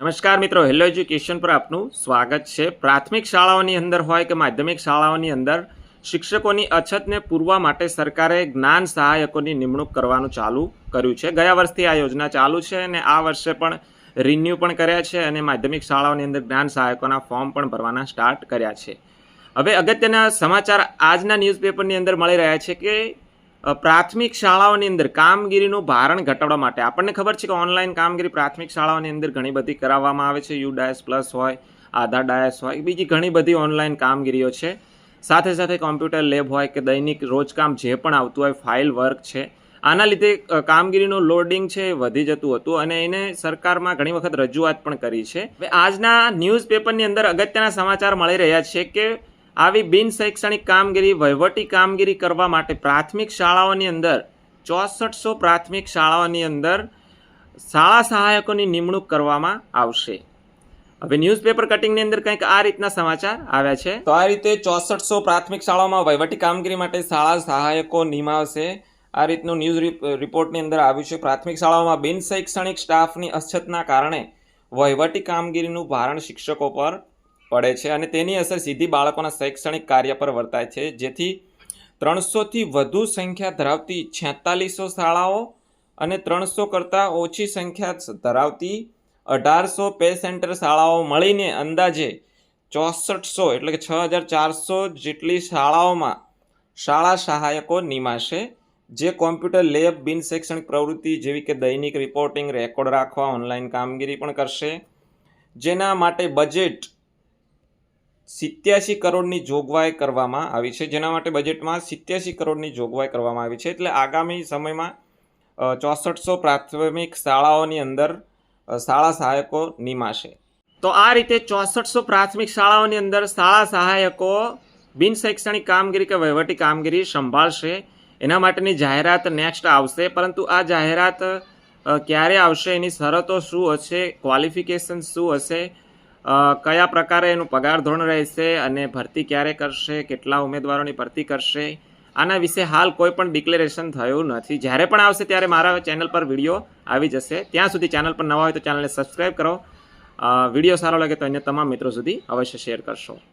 નમસ્કાર મિત્રો hello education પર આપનું સ્વાગત છે. પ્રાથમિક શાળાઓની અંદર હોય કે માધ્યમિક શાળાઓની અંદર, શિક્ષકોની અછતને પૂરવા માટે સરકારે જ્ઞાન સહાયકોની નિમણૂક કરવાનું ચાલુ કર્યું છે. ગયા વર્ષથી આ યોજના ચાલુ છે અને આ વર્ષે પણ રિન્યૂ પણ કર્યા છે અને માધ્યમિક શાળાઓની અંદર જ્ઞાન સહાયકોના ફોર્મ પણ ભરવાના સ્ટાર્ટ કર્યા છે. હવે અગત્યના સમાચાર આજના ન્યૂઝપેપરની અંદર મળી રહ્યા છે કે પ્રાથમિક શાળાઓની અંદર કામગીરીનું ભારણ ઘટાડવા માટે. આપણને ખબર છે કે ઓનલાઈન કામગીરી પ્રાથમિક શાળાઓની અંદર ઘણી બધી કરાવવામાં આવે છે. યુ ડાયસ પ્લસ હોય, આધાર ડાયસ હોય બીજી ઘણી બધી ઓનલાઈન કામગીરીઓ છે. સાથે સાથે કોમ્પ્યુટર લેબ હોય કે દૈનિક રોજકામ જે પણ આવતું હોય, ફાઇલ વર્ક છે. આના લીધે કામગીરીનું લોડિંગ છે એ વધી જતું હતું અને એને સરકારમાં ઘણી વખત રજૂઆત પણ કરી છે. આજના આજના ન્યૂઝપેપરની અંદર અગત્યના સમાચાર મળી રહ્યા છે કે આવી બિન શૈક્ષણિક કામગીરી, વહીવટી કામગીરી કરવા માટે પ્રાથમિક શાળાઓની અંદર, ચોસઠસો પ્રાથમિક શાળાઓની અંદર શાળા સહાયકોની નિમણૂક કરવામાં આવશે. હવે ન્યૂઝપેપર કટિંગની અંદર કંઈક આ રીતના સમાચાર આવ્યા છે. તો આ રીતે ચોસઠસો પ્રાથમિક શાળાઓમાં વહીવટી કામગીરી માટે શાળા સહાયકો નિમાવશે. આ રીતનું ન્યૂઝ રિપોર્ટની અંદર આવ્યું છે. પ્રાથમિક શાળાઓમાં બિન શૈક્ષણિક સ્ટાફની અછતના કારણે વહીવટી કામગીરીનું ભારણ શિક્ષકો પર પડે છે અને તેની અસર સીધી બાળકોના શૈક્ષણિક કાર્ય પર વર્તાય છે. જેથી ત્રણસોથી વધુ સંખ્યા ધરાવતી છેતાલીસો શાળાઓ અને ત્રણસો કરતાં ઓછી સંખ્યા ધરાવતી અઢારસો પે સેન્ટર શાળાઓ મળીને અંદાજે ચોસઠસો એટલે કે છ હજાર ચારસો જેટલી શાળાઓમાં શાળા સહાયકો નિમાશે. જે કોમ્પ્યુટર લેબ, બિન શૈક્ષણિક પ્રવૃત્તિ જેવી કે દૈનિક રિપોર્ટિંગ, રેકોર્ડ રાખવા, ઓનલાઈન કામગીરી પણ કરશે. જેના માટે બજેટ સિત્યાસી કરોડની જોગવાઈ કરવામાં આવી છે. જેના માટે બજેટમાં સિત્યાસી કરોડની જોગવાઈ કરવામાં આવી છે. એટલે આગામી સમયમાં ચોસઠસો પ્રાથમિક શાળાઓની અંદર શાળા સહાયકો નિમાશે. તો આ રીતે ચોસઠસો પ્રાથમિક શાળાઓની અંદર શાળા સહાયકો બિન શૈક્ષણિક કામગીરી કે વહીવટી કામગીરી સંભાળશે. એના માટેની જાહેરાત નેક્સ્ટ આવશે. પરંતુ આ જાહેરાત ક્યારે આવશે એની શરતો શું હશે? ક્વોલિફિકેશન શું હશે? કયા પ્રકારે એનું પગાર ધોરણ રહેશે અને ભરતી ક્યારે કરશે, કેટલા ઉમેદવારોની ભરતી કરશે, આના વિશે હાલ કોઈ પણ ડિક્લેરેશન થયું નથી. જ્યારે પણ આવશે ત્યારે મારા ચેનલ પર વીડિયો આવી જશે. ત્યાં સુધી ચેનલ પર નવા હોય તો ચેનલને સબસ્ક્રાઈબ કરો. વીડિયો સારો લાગે તો અન્ય તમામ મિત્રો સુધી અવશ્ય શેર કરશો.